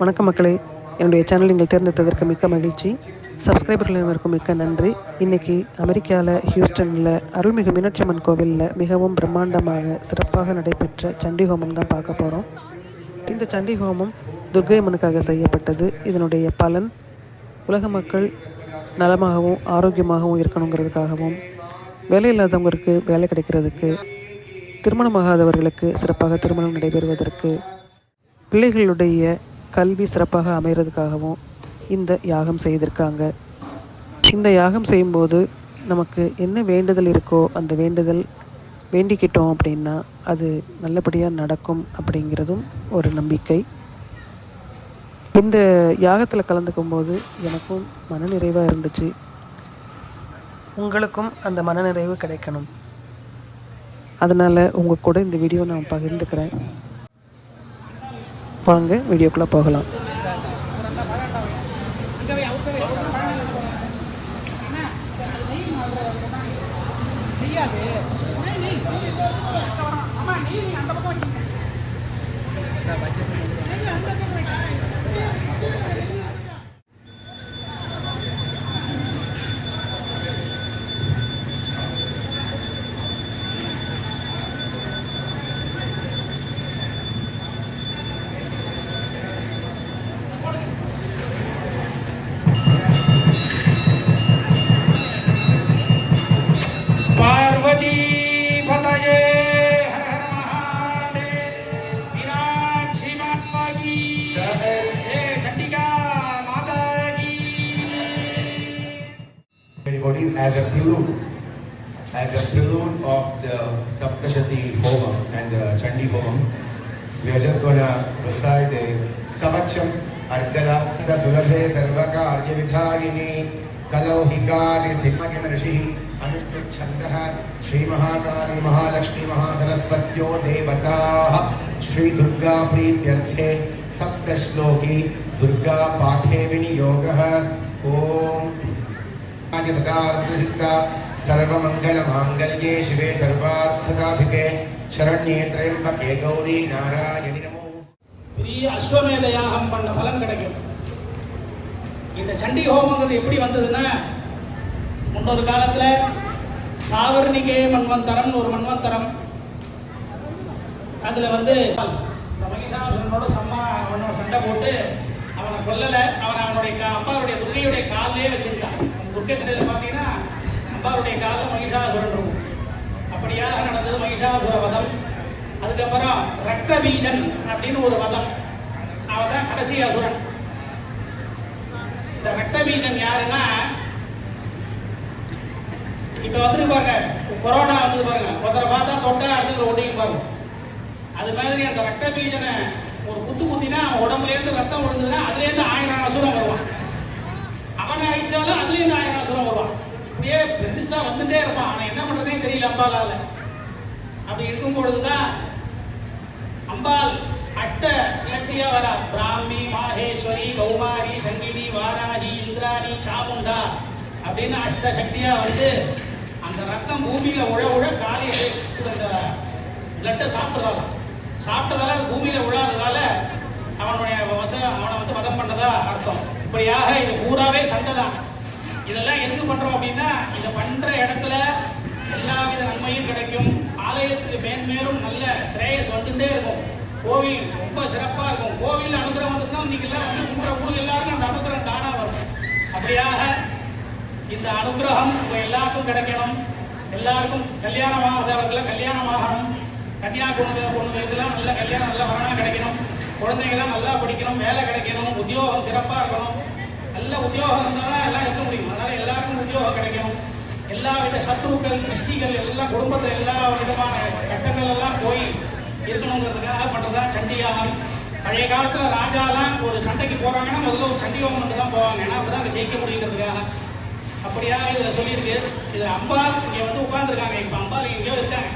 வணக்கம் மக்களே. என்னுடைய சேனல் நீங்கள் தேர்ந்தெடுத்ததற்கு மிக்க மகிழ்ச்சி. சப்ஸ்கிரைபர்கள் அனைவருக்கும் மிக்க நன்றி. இன்னைக்கு அமெரிக்காவில் ஹியூஸ்டனில் அருள்மிகு மீனாட்சி அம்மன் கோவிலில் மிகவும் பிரம்மாண்டமாக சிறப்பாக நடைபெற்ற சண்டி ஹோமம் தான் பார்க்க போகிறோம் இந்த சண்டி ஹோமம் துர்கை அம்மனுக்காக செய்யப்பட்டது. இதனுடைய பலன் உலக மக்கள் நலமாகவும் ஆரோக்கியமாகவும் இருக்கணுங்கிறதுக்காகவும் வேலை இல்லாதவங்களுக்கு வேலை கிடைக்கிறதுக்கு திருமணமாகாதவர்களுக்கு சிறப்பாக திருமணம் நடைபெறுவதற்கு பிள்ளைகளுடைய கல்வி சிறப்பாக அமைகிறதுக்காகவும் இந்த யாகம் செய்திருக்காங்க. இந்த யாகம் செய்யும்போது நமக்கு என்ன வேண்டுதல் இருக்கோ அந்த வேண்டுதல் வேண்டிக்கிட்டோம் அப்படின்னா அது நல்லபடியாக நடக்கும் அப்படிங்கிறதும் ஒரு நம்பிக்கை. இந்த யாகத்தில் கலந்துக்கும் போது எனக்கும் மனநிறைவாக இருந்துச்சு. உங்களுக்கும் அந்த மனநிறைவு கிடைக்கணும். அதனால் உங்கள் கூட இந்த வீடியோ நான் பகிர்ந்துக்கிறேன். வாங்க வீடியோக்குள்ளே போகலாம். அந்த பக்கம் devotees as a prelude, as a prelude of the Saptashati Homa and the Chandi Homa, we are just going to recite the Kavacham Argala, the Sulabhe Sarvaka Aryavidhagini, Kalohikari Siddhagam Rishi, Anushtu Chandaha, Sri Mahakali Mahalakshmi Mahasarasvatyo Devataha, Sri Durga Prityarthe, Saptashloki, Durga Pathe Viniyogah, Om सर्वमङ्गलमाङ्गल्ये शिवे सर्वार्थसाधिके शरण्ये त्र्यम्बके गौरी नारायणि नमो பெரிய அஸ்வமேத யாகம் பண்ண பலன் கிடைக்கும் இந்த சண்டி ஹோமங்கிறது எப்படி வந்ததுன்னா முன்னொரு காலத்துல சாவர்ணிகே மன்வந்தரம்னு ஒரு மன்வந்தரம் அதுல வந்து இந்த மகிஷாசுரனோட சம்மா அவனோட சண்டை போட்டு அவனை கொல்லல அவன் அவனுடைய கா- அப்பாவுடைய துர்கையுடைய காலிலே வச்சிருக்கான் அந்த பார்த்தீங்கன்னா அப்பாவுடைய காலம் மகிஷாசுரன் இருக்கும். அப்படியாக நடந்தது மகிஷாசுர வதம். அதுக்கப்புறம் ரத்த பீஜன் அப்படின்னு ஒரு வதம். அவன் தான் கடைசி அசுரன். இந்த ரத்த பீஜன் யாருன்னா இப்போ வந்து பாருங்க கொரோனா வந்து பாருங்க. ஒருத்தரை பார்த்தா தொட்டா அடுத்து ஒட்டிக்கு பாருங்க அது மாதிரி அந்த ரத்த பீஜனை ஒரு குத்து குத்தினா அவன் உடம்புலேருந்து ரத்தம் விழுந்ததுன்னா அதுலேருந்து ஆயிரம் அசுரம் வருவான். அவன் அழிச்சாலும் அதுலேயும் இருந்து ஆயிரம் அசுரம் வருவான். இப்படியே பெருசா வந்துட்டே இருப்பான். அவன் என்ன பண்றதே தெரியல அம்பாலால அப்படி இருக்கும் பொழுதுதான் அம்பாள் அஷ்ட சக்தியா வரா. பிராமி மாகேஸ்வரி கௌமாரி சங்கினி வாராகி இந்திராணி சாமுண்டா அப்படின்னு அஷ்ட சக்தியா வந்து அந்த ரத்தம் பூமியில உழ உழ காலிய அந்த பிளட்டை சாப்பிட்டதால சாப்பிட்டதால பூமியில் பூமியில உழாததால அவனுடைய வச அவனை வந்து வதம் பண்ணதா அர்த்தம். இப்படியாக இது பூராவே சண்டை தான். இதெல்லாம் எதுக்கு பண்றோம் அப்படின்னா இதை பண்ற இடத்துல எல்லா வித நன்மையும் கிடைக்கும். ஆலயத்துக்கு மேன்மேலும் நல்ல ஸ்ரேயஸ் வந்துட்டே இருக்கும். கோவில் ரொம்ப சிறப்பாக இருக்கும். கோவில் அனுகிரகம் வந்துச்சுன்னா இன்னைக்கு எல்லாம் வந்து கும்பிட ஊர் எல்லாருக்கும் அந்த அனுகிரகம் தானா வரும். அப்படியாக இந்த அனுகிரகம் உங்க எல்லாருக்கும் கிடைக்கணும். எல்லாருக்கும் கல்யாணம் கல்யாணமாகணும். கன்னியாகுமரி ஆகணும் கன்னியா பொண்ணு பொண்ணு இதெல்லாம் நல்ல கல்யாணம் நல்ல வரணும் கிடைக்கணும் குழந்தைங்களாம் நல்லா படிக்கணும் வேலை கிடைக்கணும் உத்தியோகம் சிறப்பாக இருக்கணும். நல்ல உத்தியோகம் இருந்தாலும் எல்லாம் இருக்க முடியும். அதனால எல்லாருக்கும் உத்தியோகம் கிடைக்கும் எல்லா வித சத்ருக்கள் திருஷ்டிகள் எல்லாம் குடும்பத்தில் எல்லா விதமான கட்டங்கள் எல்லாம் போய் இருக்கணுங்கிறதுக்காக பண்றதா சண்டியாகம். பழைய காலத்தில் ராஜாலாம் ஒரு சண்டைக்கு போகிறாங்கன்னா முதல்ல ஒரு சண்டியோகம் மட்டும் தான் போவாங்க. ஏன்னா அப்பதான் அங்க ஜெயிக்க முடியுங்கிறதுக்காக. அப்படியாக இதில் சொல்லியிருக்கு. இது அம்பாள் இங்கே வந்து உட்காந்துருக்காங்க இப்போ அம்பாள் எங்கேயோ இருக்காங்க.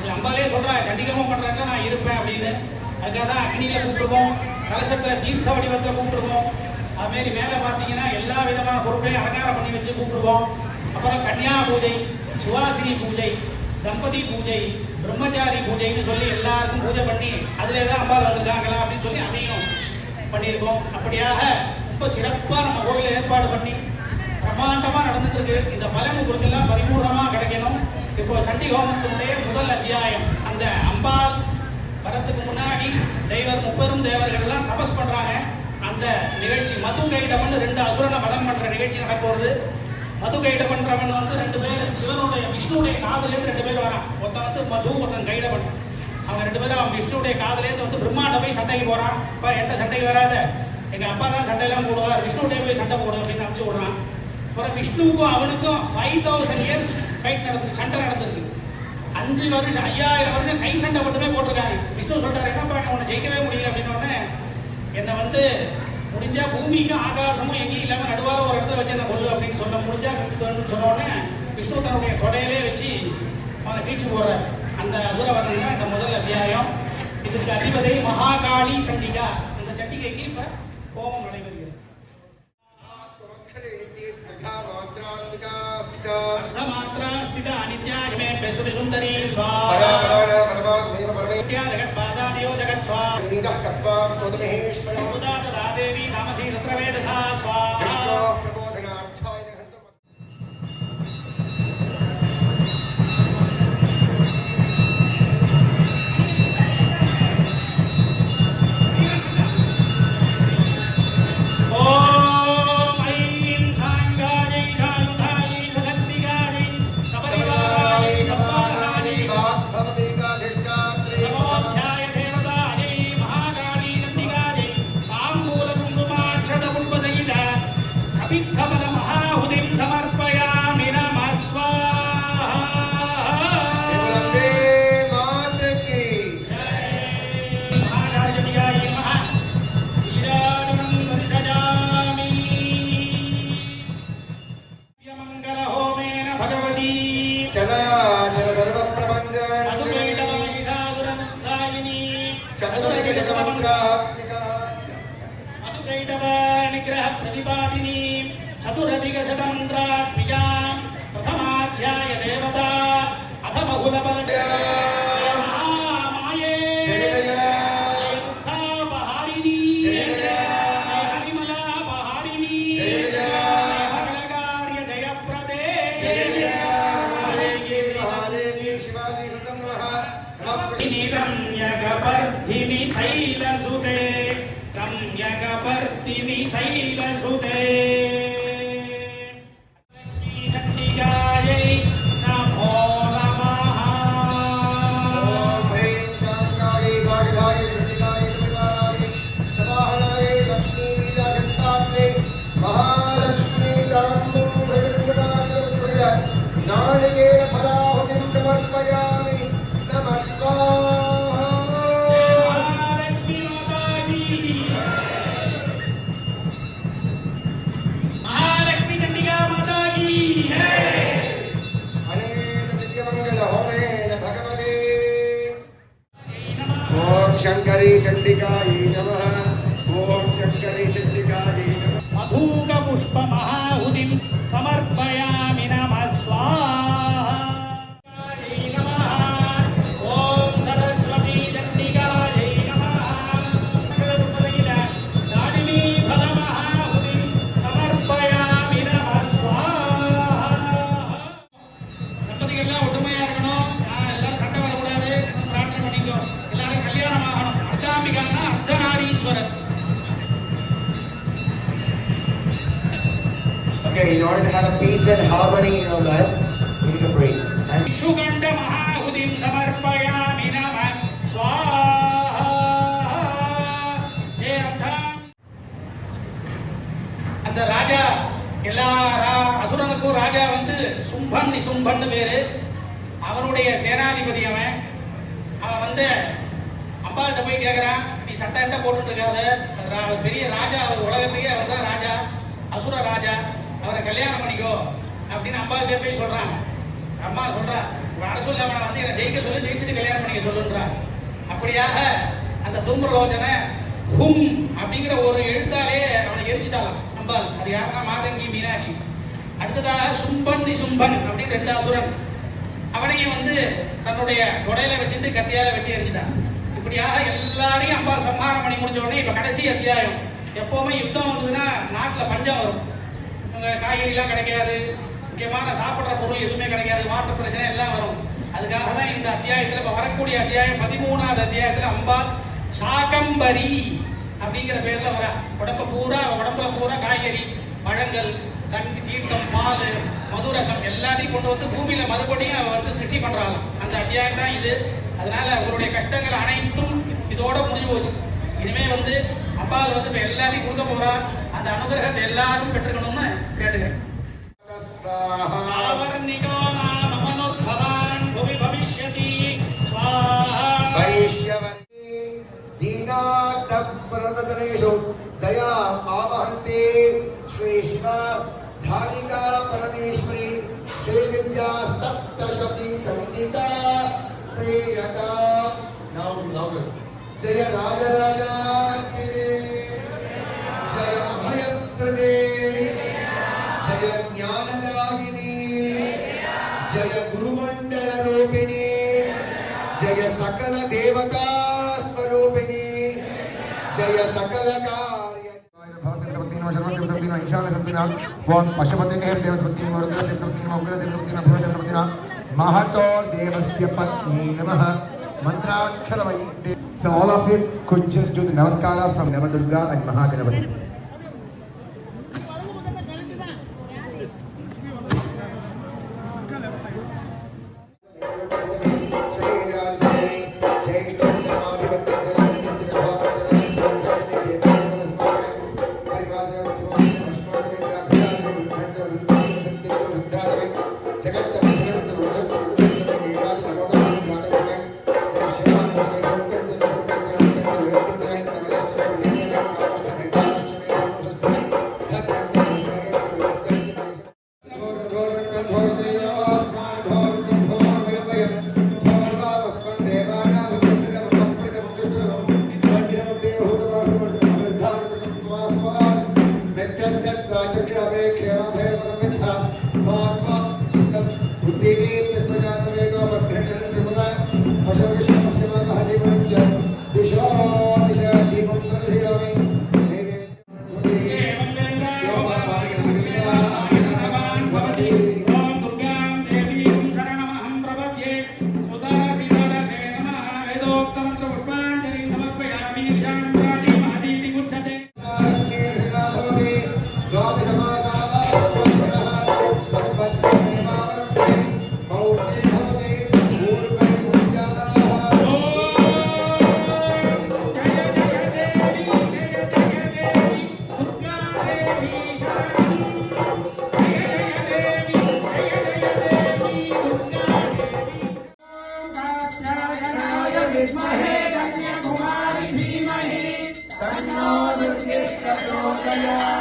இது அம்பாலே சொல்கிறாங்க சண்டிகமாக பண்ணுறாங்க நான் இருப்பேன் அப்படின்னு. அதுக்காக தான் அக்னியில் கூப்பிடுவோம் கலசத்தில் தீர்த்த வடிவத்தில் கூப்பிடுவோம் அதுமாரி மேலே பார்த்தீங்கன்னா எல்லா விதமான பொருட்களையும் அலங்காரம் பண்ணி வச்சு கூப்பிடுவோம் அப்புறம் கன்னியா பூஜை சுவாசினி பூஜை தம்பதி பூஜை பிரம்மச்சாரி பூஜைன்னு சொல்லி எல்லாருக்கும் பூஜை பண்ணி அதில் தான் அம்பாள் வந்திருக்காங்களா அப்படின்னு சொல்லி அதையும் பண்ணியிருக்கோம். அப்படியாக ரொம்ப சிறப்பாக நம்ம கோயிலில் ஏற்பாடு பண்ணி பிரம்மாண்டமாக நடந்துட்டு இருக்கு இந்த பலன் உங்களுக்கு எல்லாம் பரிபூர்ணமாக கிடைக்கணும். இப்போ சண்டி ஹோமத்தினுடைய முதல் அத்தியாயம் அந்த அம்பாள் வரத்துக்கு முன்னாடி தெய்வர் முப்பெரும் தேவர்கள் எல்லாம் தபஸ் பண்றாங்க. அந்த நிகழ்ச்சி மது கைடவன் ரெண்டு அசுரனை வதம் பண்ற நிகழ்ச்சி நடப்போகுது மது கைடவன்றவன் வந்து ரெண்டு பேர் சிவனுடைய விஷ்ணுடைய காதலேருந்து ரெண்டு பேர் வரான். ஒருத்தன் வந்து மது ஒருத்தன் கைடவன் அவன் ரெண்டு பேரும் அவன் விஷ்ணுடைய காதலேருந்து வந்து பிரம்மாண்ட போய் சண்டைக்கு போறான். இப்போ எந்த சண்டைக்கு வராத. எங்க அப்பா தான் சண்டையெல்லாம் போடுவார். விஷ்ணுடைய போய் சண்டை போடு அப்படின்னு அனுப்பிச்சு விடுறான். அப்புறம் விஷ்ணுவுக்கும் அவனுக்கும் ஃபைவ் தௌசண்ட் இயர்ஸ் ஃபைட் நடந்து சண்டை நடந்திருக்கு. அஞ்சு வருஷம் ஐயாயிரம் வருஷம் கை சண்டை மட்டுமே போட்டிருக்காங்க விஷ்ணு சொல்றாரு என்னப்பா உன்னை ஜெயிக்கவே முடியல அப்படின்னு என்னை வந்து முடிஞ்சா பூமிக்கும் ஆகாசமும் எங்கேயும் இல்லாம நடுவார ஒரு இடத்துல வச்சு என்ன கொல்லு அப்படின்னு சொல்ல முடிஞ்சா விஷ்ணுன்னு சொன்ன உடனே விஷ்ணு தன்னுடைய தொடையிலே வச்சு அவனை கீழ்ச்சி போடுறார் அந்த அசுரவர்ணன் தான் இந்த முதல் அத்தியாயம். இதுக்கு அதிபதி மகாகாளி சண்டிகா. இந்த சண்டிகைக்கு இப்ப கோபம் நடைபெறுகிறது. அர்த்தமாத்ரா स्वाहा। जगत् स्वाहा जगत् स्वाहा जगत् स्वाहा சட்டம் 真诚的嘉义 order to have a peace and harmony in our life, we need to pray. And சுகண்ட மகாஹுதிம் சமர்ப்பயாமி நம ஸ்வாஹா ஏ அர்த்தம் அந்த ராஜா எல்லா ரா- அசுரனுக்கும் ராஜா வந்து சும்பன் நிசும்பன்னு பேரு அவனுடைய சேனாதிபதி அவன் அவன் வந்து அப்பாட்ட போய் கேட்குறான் நீ சட்டை என்ன போட்டுட்டு இருக்காது பெரிய ராஜா அவர் உலகத்துக்கே அவர் தான் ராஜா அசுர ராஜா அவரை கல்யாணம் பண்ணிக்கோ அப்படின்னு அம்பாள்கிட்ட போய் சொல்கிறாங்க அம்மா சொல்கிறா வர சொல்லி அவனை வந்து என்னை ஜெயிக்க சொல்லி ஜெயிச்சுட்டு கல்யாணம் பண்ணிக்க சொல்லுன்றான் அப்படியாக அந்த தும்பரோஜனை ஹும் அப்படிங்கிற ஒரு எழுத்தாலே அவனை எரிச்சிட்டாலாம். அம்பாள் அது யாருன்னா மாதங்கி மீனாட்சி. அடுத்ததாக சும்பன் சும்பன் அப்படின்னு ரெண்டு அசுரன். அவனையும் வந்து தன்னுடைய தொடையில வச்சுட்டு கத்தியால வெட்டி எரிஞ்சிட்டான். இப்படியாக எல்லாரையும் அம்பாள் சம்ஹாரம் பண்ணி முடிஞ்ச உடனே இப்போ கடைசி அத்தியாயம். எப்போவுமே யுத்தம் வந்ததுன்னா நாட்டில் பஞ்சம் வரும். காய்கறிலாம் கிடைக்காது. முக்கியமான சாப்பிட்ற பொருள் எதுவுமே கிடைக்காது. மாற்று பிரச்சனை எல்லாம் வரும். அதுக்காக தான் இந்த அத்தியாயத்தில் இப்போ வரக்கூடிய அத்தியாயம் பதிமூணாவது அத்தியாயத்தில் அம்பாள் சாகம்பரி அப்படிங்கிற பேரில் வர. உடம்பு பூரா உடம்புல பூரா காய்கறி பழங்கள் தண்ணி தீர்த்தம் பால் மதுரசம் எல்லாத்தையும் கொண்டு வந்து பூமியில் மறுபடியும் அவ வந்து சிருஷ்டி பண்ணுறாங்க அந்த அத்தியாயம் தான் இது. அதனால் அவருடைய கஷ்டங்கள் அனைத்தும் இதோட முடிஞ்சு போச்சு. இனிமேல் வந்து அம்பாள் வந்து இப்போ எல்லாரையும் கொடுக்க போகிறா அந்த அனுகிரகத்தை எல்லாரும் பெற்றுக்கணும்னு கேட்டுக்கிறேன் स्वाहा சாவர்ணிகோ நாம மனோத்பவான் புவி பவிஷ்யதி ஸ்வாஹா वैश्यवती दीनाटप्रदजनेषु दया आवहन्ति श्री शिव धारिका परमेश्वरी श्रीविद्या सप्तशती चण्डिका प्रेयता Now louder. जय राजराजार्चिने ప్రదే జయ జ్ఞానదాయిని జయ గురుమండల రూపిణి జయ సకల దేవతా స్వరూపిణి జయ సకల మహతో దేవస్య పత్ని నమ మంత్రాక్షర వైద్య So all of you could just do the Namaskara from Navadurga and Mahaganapati. Bye.